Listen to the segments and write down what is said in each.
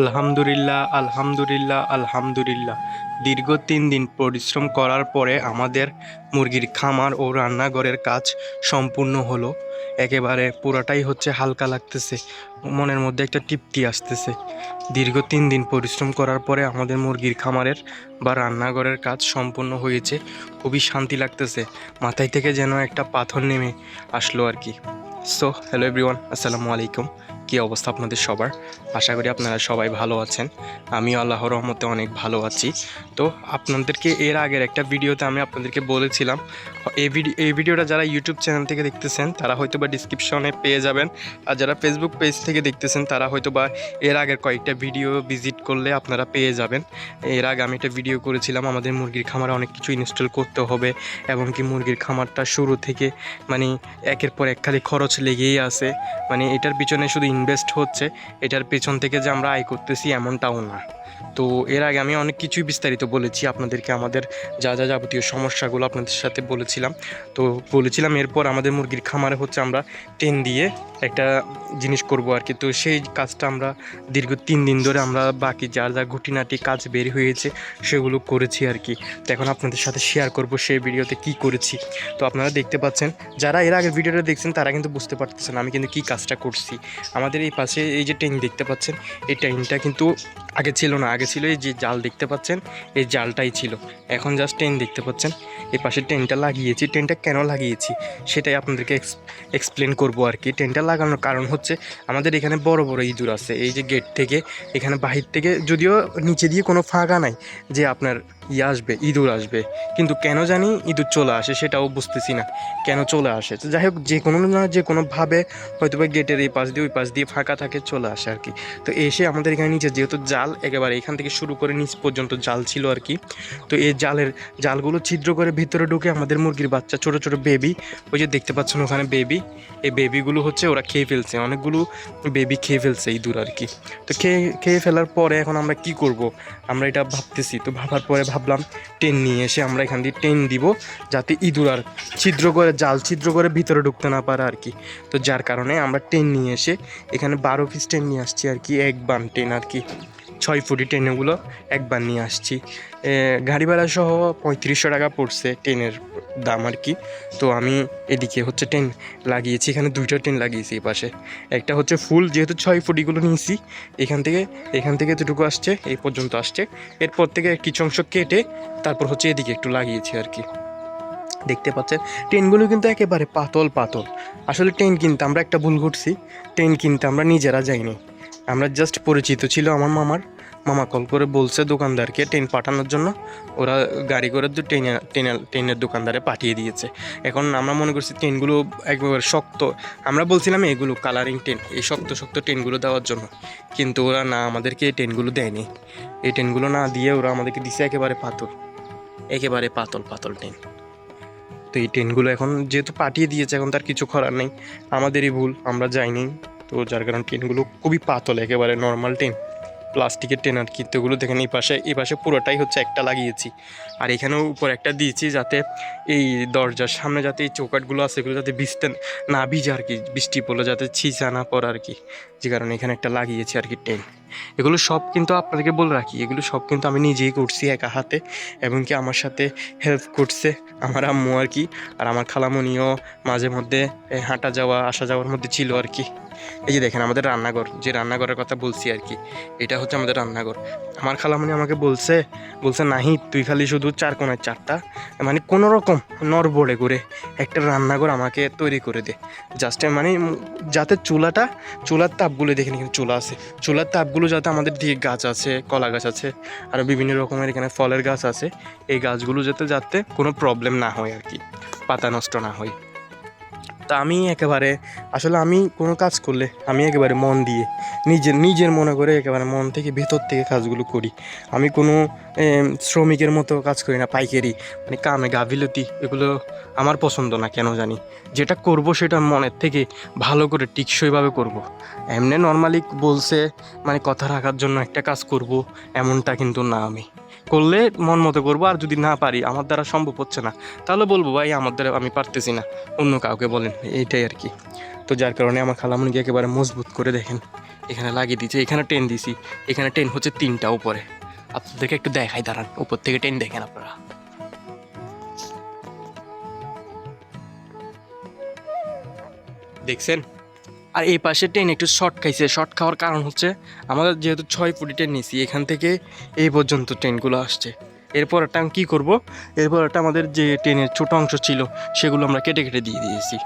আলহামদুলিল্লাহ আলহামদুলিল্লাহ আলহামদুলিল্লাহ। দীর্ঘ তিন দিন পরিশ্রম করার পরে আমাদের মুরগির খামার ও রান্নাঘরের কাজ সম্পূর্ণ হলো। একেবারে পুরোটাই হচ্ছে হালকা লাগতেছে, মনের মধ্যে একটা তৃপ্তি আসতেছে। দীর্ঘ তিন দিন পরিশ্রম করার পরে আমাদের মুরগির খামারের বা রান্নাঘরের কাজ সম্পূর্ণ হয়েছে, খুবই শান্তি লাগতেছে, মাথায় থেকে যেন একটা পাথর নেমে আসলো আর কি। সো হ্যালো এভরিওয়ান আসসালামু আলাইকুম। কী অবস্থা আপনাদের সবার? আশা করি আপনারা সবাই ভালো আছেন। আমি আল্লাহ রহমতে অনেক ভালো আছি। তো আপনাদেরকে এর আগের একটা ভিডিওতে আমি আপনাদেরকে বলেছিলাম, এই ভিডিও এই ভিডিওটা যারা ইউটিউব চ্যানেল থেকে দেখতেছেন, তারা হয়তো বা ডিসক্রিপশনে পেয়ে যাবেন। আর যারা ফেসবুক পেজ থেকে দেখতেছেন, তারা হয়তো বা এর আগের কয়েকটা ভিডিও ভিজিট করলে আপনারা পেয়ে যাবেন। এর আগে আমি একটা ভিডিও করেছিলাম, আমাদের মুরগির খামারে অনেক কিছু ইনস্টল করতে হবে এবং কি মুরগির খামারটা শুরু থেকে মানে একের পর এক খালি খরচ লেগেই আছে। মানে এটার পিছনে শুধু ইনভেস্ট হচ্ছে এটার পেছন থেকে যে আমরা আয় করতেছি এমনটাও না। তো এর আগে আমি অনেক কিছুই বিস্তারিত বলেছি, আপনাদেরকে আমাদের যা যা যাবতীয় সমস্যাগুলো আপনাদের সাথে বলেছিলাম। তো বলেছিলাম, এরপর আমাদের মুরগির খামারে হচ্ছে আমরা টেন দিয়ে একটা জিনিস করব আর কি তো সেই কাজটা আমরা দীর্ঘ তিন দিন ধরে আমরা বাকি যা যা ঘুটিনাটি কাজ বের হয়েছে, সেগুলো করেছি আর কি তো এখন আপনাদের সাথে শেয়ার করব সেই ভিডিওতে কি করেছি। তো আপনারা দেখতে পাচ্ছেন, যারা এর আগের ভিডিওটা দেখছেন, তারা কিন্তু বুঝতে পারতেছেন আমি কিন্তু কি কাজটা করছি। আমাদের এই পাশে এই যে টেন দেখতে পাচ্ছেন, এই টেনটা কিন্তু আগে ছিল না। আগে ছিল এই যে জাল দেখতে পাচ্ছেন, এই জালটাই ছিল। এখন জাস্ট টেন দেখতে পাচ্ছেন। এই পাশে টেনটা লাগিয়েছি। টেনটা কেন লাগিয়েছি সেটাই আপনাদেরকে এক্সপ্লেন করব আর কি। টেনটা লাগানোর কারণ হচ্ছে আমাদের এখানে বড় বড় ইঁদুর আছে। এই যে গেট থেকে, এখানে বাহির থেকে, যদিও নিচে দিয়ে কোনো ফাঁকা নাই যে আপনার ইয়ে আসবে, ইঁদুর আসবে। কিন্তু কেন জানি ইঁদুর চলে আসে সেটাও বুঝতেছি না। কেন চলে আসে? তো যাই হোক, যে কোনো না যে কোনোভাবে হয়তো বা গেটের এই পাশ দিয়ে, ওই পাশ দিয়ে ফাঁকা থাকে, চলে আসে আর কি। তো এসে আমাদের এখানে নিচে যেহেতু জাল, একেবারে এখান থেকে শুরু করে নিচ পর্যন্ত জাল ছিল আর কি। তো এই জালের জালগুলো ছিদ্র করে ভিতরে ঢুকে আমাদের মুরগির বাচ্চা, ছোট ছোট বেবি, ওই যে দেখতে পাচ্ছেন ওখানে বেবি, এই বেবিগুলো হচ্ছে ওরা খেয়ে ফেলছে। অনেকগুলো বেবি খেয়ে ফেলছে ইঁদুর আর কি। তো খেয়ে খেয়ে ফেলার পরে এখন আমরা কি করব? আমরা এটা ভাবতেছি। তো ভাবার পরে ভাবলাম, টেন নিয়ে এসে আমরা এখান দিয়ে টেন দিব, যাতে ইঁদুর আর ছিদ্র করে, জাল ছিদ্র করে ভিতরে ঢুকতে না পারে আর কি। তো যার কারণে আমরা টেন নিয়ে এসে এখানে বারো পিস টেন নিয়ে আসছি আর কি, এক বান টেন আর কি। ছয় ফুটি টেনেগুলো একবার নিয়ে আসছি। গাড়ি ভাড়া সহ পঁয়ত্রিশশো টাকা পড়ছে টেনের। দাম আর কি। তো আমি এদিকে হচ্ছে টেন লাগিয়েছি, এখানে দুইটা টেন লাগিয়েছি এই পাশে। একটা হচ্ছে ফুল, যেহেতু ছয় ফুটিগুলো নিয়েছি, এখান থেকে এখান থেকে এতটুকু আসছে, এই পর্যন্ত আসছে। এরপর থেকে কিছু অংশ কেটে তারপর হচ্ছে এদিকে একটু লাগিয়েছি আর কি। দেখতে পাচ্ছেন ট্রেনগুলো কিন্তু একেবারে পাতল পাতল। আসলে ট্রেন কিনতে আমরা একটা ভুল করছি ট্রেন কিনতে আমরা নিজেরা যাইনি। আমরা জাস্ট পরিচিত ছিল আমার মামার। মামা কল করে বলছে দোকানদারকে ট্রেন পাঠানোর জন্য। ওরা গাড়ি করে ট্রেনে ট্রেনে, ট্রেনের দোকানদারে পাঠিয়ে দিয়েছে। এখন আমরা মনে করছি ট্রেনগুলো একবারে শক্ত। আমরা বলছিলাম এগুলো কালারিং ট্রেন এই শক্ত শক্ত ট্রেনগুলো দেওয়ার জন্য। কিন্তু ওরা না, আমাদেরকে এই ট্রেনগুলো দেয়নি। এই ট্রেনগুলো না দিয়ে ওরা আমাদেরকে দিছে একেবারে পাতল। একেবারে পাতল পাতল ট্রেন। তো এই ট্রেনগুলো এখন যেহেতু পাঠিয়ে দিয়েছে, এখন তার কিছু করার নেই। আমাদেরই ভুল, আমরা যাইনি। তো যার কারণে ট্রেনগুলো খুবই পাতল, একেবারে নর্মাল ট্রেন প্লাস্টিকের টেনার এগুলো দেখেন এই পাশে এই পাশে পুরোটাই হচ্ছে একটা লাগিয়েছি। আর এখানেও উপর একটা দিয়েছি যাতে এই দরজার সামনে যাতে এই চৌকাটগুলো আছে, এগুলো যাতে ভিজতে না ভিজে আর কি, বৃষ্টি পড়লে যাতে ছিঁচা না পড়ে আর কি। যে কারণে এখানে একটা লাগিয়েছি আর কি ট্রেন এগুলো সব কিন্তু আপনাদেরকে বলে রাখি, এগুলো সব কিন্তু আমি নিজেই করছি একা হাতে এবং কি আমার সাথে হেল্প করছে আমার আম্মু আর কি আর আমার খালামণিও মাঝে মধ্যে হাঁটা যাওয়া, আসা যাওয়ার মধ্যে ছিল আর কি। এই যে দেখেন আমাদের রান্নাঘর, যে রান্নাঘরের কথা বলছি আর কি, এটা হচ্ছে আমাদের রান্নাঘর। আমার খালামণি আমাকে বলছে বলছে, নাহি, তুই খালি শুধু চার কোনায় চারটা মানে কোনো রকম নরবড়ে করে একটা রান্নাঘর আমাকে তৈরি করে দে। জাস্ট মানে যাতে চুলাটা, চুলার তাপগুলো দেখেন এখানে চুলা আছে, চুলার তাপগুলো যাতে আমাদের দিকে গাছ আছে, কলা গাছ আছে, আর বিভিন্ন রকমের এখানে ফলের গাছ আছে, এই গাছগুলো যাতে যাতে কোনো প্রবলেম না হয় আর কি, পাতা নষ্ট না হয়। তা আমি একেবারে, আসলে আমি কোনো কাজ করলে আমি একেবারে মন দিয়ে, নিজের নিজের মনে করে একেবারে মন থেকে ভেতর থেকে কাজগুলো করি। আমি কোনো শ্রমিকের মতো কাজ করি না, পাইকারি মানে কামে গাফিলতি, এগুলো আমার পছন্দ না, কেন জানি। যেটা করব সেটা মনের থেকে ভালো করে টিকসইভাবে করব। এমনি নর্মালি বলছে মানে কথা রাখার জন্য একটা কাজ করব, এমনটা কিন্তু না আমি। করলে মন মতো করব, আর যদি না পারি, আমার দ্বারা সম্ভব হচ্ছে না। তাহলে বলব, ভাই, আমার দ্বারা আমি পারতেছি না। অন্য কাউকে বলেন, এইটাই আর কি। তো যার কারণে আমার খালামুনিকে একেবারে মজবুত করে দেখেন। এখানে লাগিয়ে দিয়েছে, এখানে টেন দিছি এখানে টেন হচ্ছে তিনটা উপরে। আপনাদেরকে একটু দেখাই, দাঁড়ান, উপর থেকে টেন দেখেন আপনারা। দেখছেন? আর এই পাশে ট্রেন একটু শর্ট খাইছে। শর্ট খাওয়ার কারণ হচ্ছে, আমাদের যেহেতু ছয় ফুটি ট্রেন নিছি, এখান থেকে এই পর্যন্ত ট্রেনগুলো আসছে। এরপর একটা আমি কী করব? এরপর একটা আমাদের যে ট্রেনের ছোট অংশ ছিল, সেগুলো আমরা কেটে কেটে দিয়ে দিয়েছি।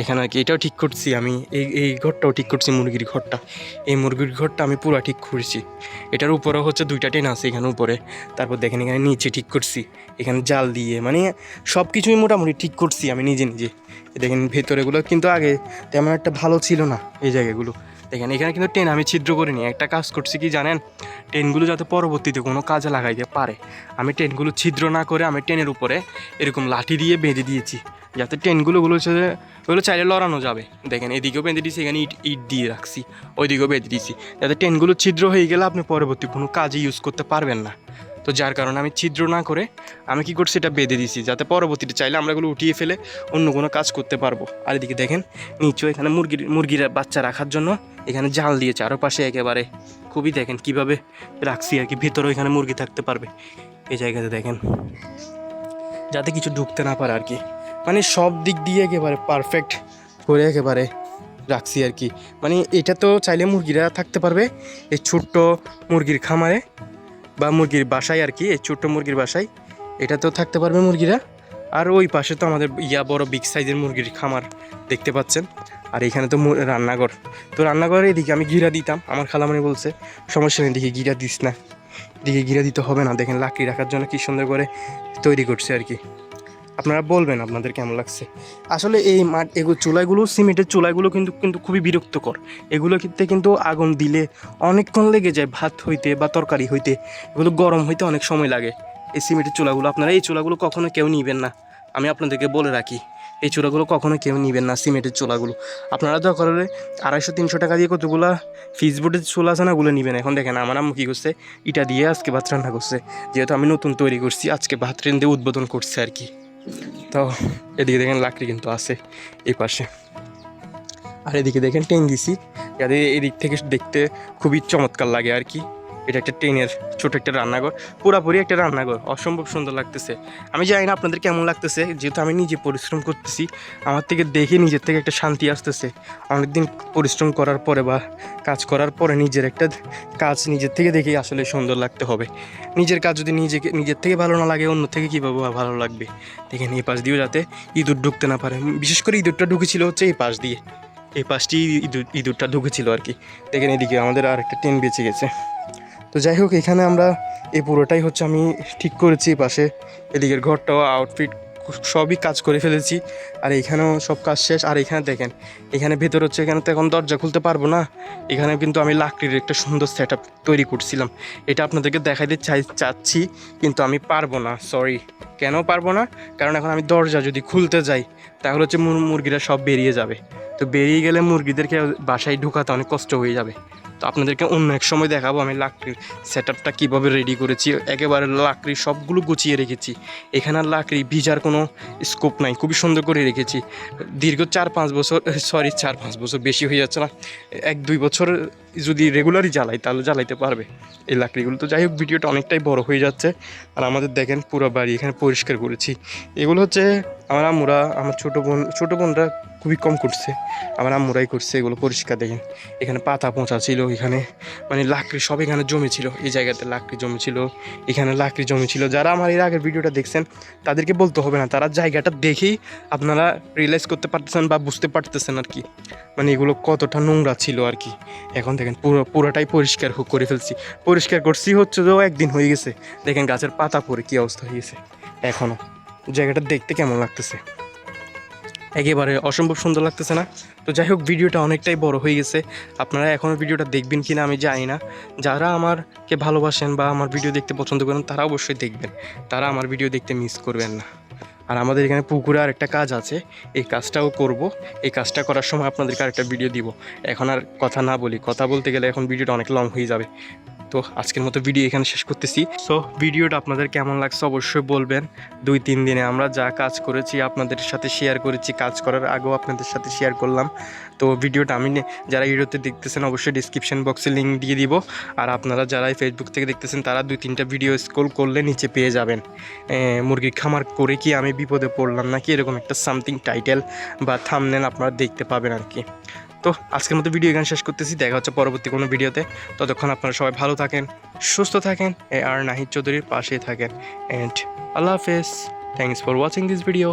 এখানে আর কি, এটাও ঠিক করছি আমি, এই এই ঘরটাও ঠিক করছি মুরগির ঘরটা। এই মুরগির ঘরটা আমি পুরো ঠিক করছি। এটার উপরে হচ্ছে দুইটা ট্রেন আছে এখানে উপরে। তারপর দেখেন এখানে নিচে ঠিক করছি। এখানে জাল দিয়ে মানে সব কিছুই মোটামুটি ঠিক করছি আমি নিজে নিজে। দেখেন ভেতরেগুলো কিন্তু আগে তেমন একটা ভালো ছিল না এই জায়গাগুলো। দেখেন, এখানে কিন্তু ট্রেন আমি ছিদ্র করিনি। একটা কাজ করছি কি জানেন? ট্রেনগুলো যাতে পরবর্তীতে কোনো কাজে লাগাইতে পারে। আমি ট্রেনগুলো ছিদ্র না করে আমি ট্রেনের উপরে এরকম লাঠি দিয়ে বেঁধে দিয়েছি। যাতে ট্রেনগুলো গুলো হচ্ছে ওগুলো চাইলে লড়ানো যাবে। দেখেন, এদিকেও বেঁধে দিয়েছি, এখানে ইট ইট দিয়ে রাখছি। ওইদিকেও বেঁধে দিয়েছি। যাতে ট্রেনগুলো ছিদ্র হয়ে গেলে আপনি পরবর্তী কোনো কাজে ইউজ করতে পারবেন না। তো যার কারণে আমি ছিদ্র না করে আমি কি করছি এটা বেঁধে দিছি, যাতে পরবর্তীতে চাইলে আমরা এগুলো উঠিয়ে ফেলে অন্য কোনো কাজ করতে পারব। আর এদিকে দেখেন নিচেও এখানে মুরগির মুরগির বাচ্চা রাখার জন্য এখানে জাল দিয়ে চারপাশে একেবারে। খুবই দেখেন কীভাবে রাখছি আর কি, ভেতরেও এখানে মুরগি থাকতে পারবে। এই জায়গাতে দেখেন, যাতে কিছু ঢুকতে না পারে আর কি। মানে সব দিক দিয়ে একেবারে পারফেক্ট করে একেবারে রাখছি আর কি। মানে এটা তো চাইলে মুরগিরা থাকতে পারবে, এই ছোট্ট মুরগির খামারে। বা মুরগির বাসায় আর কি, এই ছোট্ট মুরগির বাসায় এটা তো থাকতে পারবে মুরগিরা। আর ওই পাশে তো আমাদের ইয়া বড় বিগ সাইজের মুরগির খামার দেখতে পাচ্ছেন। আর এখানে তো রান্নাঘর। তো রান্নাঘরের এদিকে আমি ঘিরা দিতাম, আমার খালামানি বলছে, সমস্যা নেই এদিকে ঘিরা দিস না। এদিকে ঘিরা দিতে হবে না, দেখেন লাকড়ি রাখার জন্য কী সুন্দর করে তৈরি করছে আর কি। আপনারা বলবেন আপনাদের কেমন লাগছে? আসলে এই মাঠ এগুলো চুলাগুলো সিমেন্টের চুলাগুলো কিন্তু কিন্তু খুবই বিরক্তকর। এগুলো ক্ষেত্রে কিন্তু আগুন দিলে অনেকক্ষণ লেগে যায় ভাত হইতে বা তরকারি হইতে। এগুলো গরম হইতে অনেক সময় লাগে। এই সিমেন্টের চুলাগুলো, আপনারা এই চুলাগুলো কখনো কেউ নিবেন না। আমি আপনাদেরকে বলে রাখি, এই চুলাগুলো কখনো কেউ নিবেন না, সিমেন্টের চুলাগুলো। আপনারা দরকার হলে আড়াইশো, তিনশো টাকা দিয়ে কতগুলা ফিসবোর্ডের চুলা আছে না ওগুলো নিবেন? এখন দেখেন, আমার আম্মু কী করছে? ইটা দিয়ে আজকে ভাত রান্না করছে। যেহেতু আমি নতুন তৈরি করছি, আজকে ভাত ট্রেন দিয়ে উদ্বোধন করছে আর কি। তো এদিকে দেখেন লাকড়ি কিন্তু আছে এই পাশে। আর এদিকে দেখেন দিছি যাতে এদিক থেকে দেখতে খুবই চমৎকার লাগে আর কি। এটা একটা ট্রেনের ছোট একটা রান্নাঘর, পুরাপুরি একটা রান্নাঘর, অসম্ভব সুন্দর লাগতেছে। আমি জানি না আপনাদের কেমন লাগতেছে, যেহেতু আমি নিজে পরিশ্রম করতেছি, আমার থেকে দেখে নিজের থেকে একটা শান্তি আসতেছে। অনেকদিন পরিশ্রম করার পরে বা কাজ করার পরে নিজের একটা কাজ নিজের থেকে দেখেই আসলে সুন্দর লাগতে হবে। নিজের কাজ যদি নিজেকে নিজের থেকে ভালো না লাগে, অন্য থেকে কীভাবে ভালো লাগবে? দেখেন এই পাশ দিয়েও যাতে ইঁদুর ঢুকতে না পারে। বিশেষ করে ইঁদুরটা ঢুকেছিল হচ্ছে এই পাশ দিয়ে। এই পাশটি ইঁদুর, ইঁদুরটা ঢুকেছিল আর কি। দেখেন এদিকে আমাদের আর একটা ট্রেন বেঁচে গেছে। তো যাই হোক, এখানে আমরা এই পুরোটাই হচ্ছে আমি ঠিক করেছি পাশে এদিকের ঘরটাও আউটফিট সবই কাজ করে ফেলেছি। আর এখানেও সব কাজ শেষ। আর এখানে দেখেন, এখানে ভেতর হচ্ছে এখানে তো এখন দরজা খুলতে পারব না। এখানে কিন্তু আমি লাকড়ির একটা সুন্দর সেট তৈরি করছিলাম। এটা আপনাদেরকে দেখাইতে চাই চাচ্ছি, কিন্তু আমি পারব না সরি কেন পারব না? কারণ এখন আমি দরজা যদি খুলতে যাই, তাহলে হচ্ছে মুর- মুরগিরা সব বেরিয়ে যাবে। তো বেরিয়ে গেলে মুরগিদেরকে বাসায় ঢুকাতে অনেক কষ্ট হয়ে যাবে। তো আপনাদেরকে অন্য এক সময় দেখাবো। আমি লাকড়ির সেট আপটা কীভাবে রেডি করেছি, একেবারে লাকড়ি সবগুলো গুছিয়ে রেখেছি। এখানে আর লাকড়ি ভিজার কোনো স্কোপ নাই, খুবই সুন্দর করে রেখেছি। দীর্ঘ চার পাঁচ বছর সরি চার পাঁচ বছর বেশি হয়ে যাচ্ছে না। এক, দুই বছর যদি রেগুলারই জ্বালাই, তাহলে জ্বালাইতে পারবে। এই লাকড়িগুলো তো যাই হোক, ভিডিওটা অনেকটাই বড় হয়ে যাচ্ছে। আর আমাদের দেখেন পুরো বাড়ি এখানে পরিষ্কার করেছি। এগুলো হচ্ছে আমার আম্মুরা, আমার ছোটো বোন, ছোটো বোনরা খুবই কম করছে। আমার আম্মুরাই করছে, এগুলো পরিষ্কার দেখেন। এখানে পাতা পচা ছিল এখানে। মানে লাকড়ি সব এখানে জমেছিল, এই জায়গাতে লাকড়ি জমেছিল, এখানে লাকড়ি জমেছিল। যারা আমার এর আগের ভিডিওটা দেখছেন, তাদেরকে বলতে হবে না, তারা জায়গাটা দেখেই আপনারা রিয়েলাইজ করতে পারতেছেন বা বুঝতে পারতেছেন আর কি। মানে এগুলো কতটা নোংরা ছিল আর কি। এখন দেখেন পুরো, পুরোটাই পরিষ্কার করে ফেলছি। পরিষ্কার করছি হচ্ছে তো একদিন হয়ে গেছে। দেখেন গাছের পাতা পরে কী অবস্থা হয়ে গেছে। এখনও জায়গাটা দেখতে কেমন লাগতেছে? একেবারে অসম্ভব সুন্দর লাগতেছে না। তো যাই হোক, ভিডিওটা অনেকটাই বড় হয়ে গেছে। আপনারা এখনও ভিডিওটা দেখবেন কি না আমি জানি না। যারা আমারকে ভালোবাসেন বা আমার ভিডিও দেখতে পছন্দ করেন, তারা অবশ্যই দেখবেন। তারা আমার ভিডিও দেখতে মিস করবেন না। আর আমাদের এখানে পুকুরে আর একটা কাজ আছে। এই কাজটাও করব। এই কাজটা করার সময় আপনাদেরকে আরেকটা ভিডিও দিব। এখন আর কথা না বলি। কথা বলতে গেলে এখন ভিডিওটা অনেক লং হয়ে যাবে। তো আজকের মতো ভিডিও এখানে শেষ করতেছি। সো ভিডিওটা আপনাদের কেমন লাগছে অবশ্যই বলবেন। দুই, তিন দিনে আমরা যা কাজ করেছি আপনাদের সাথে শেয়ার করেছি, কাজ করার আগেও আপনাদের সাথে শেয়ার করলাম। তো ভিডিওটা আমি যারা ভিডিওতে দেখতেছেন অবশ্যই ডিসক্রিপশন বক্সে লিঙ্ক দিয়ে দিব। আর আপনারা যারা ফেসবুক থেকে দেখতেছেন, তারা দুই, তিনটা ভিডিও স্ক্রল করলে নিচে পেয়ে যাবেন। মুরগির খামার করে কি আমি বিপদে পড়লাম নাকি? এরকম একটা সামথিং টাইটেল বা থামনেল আপনারা দেখতে পাবেন আর কি। তো আজকের মতো ভিডিও এখানে শেষ করতেছি। দেখা হচ্ছে পরবর্তী কোনো ভিডিওতে ততক্ষণ আপনারা সবাই ভালো থাকেন, সুস্থ থাকেন আর নাহিদ চৌধুরীর পাশেই থাকেন। অ্যান্ড আল্লাহ হাফেজ। Thanks for watching this video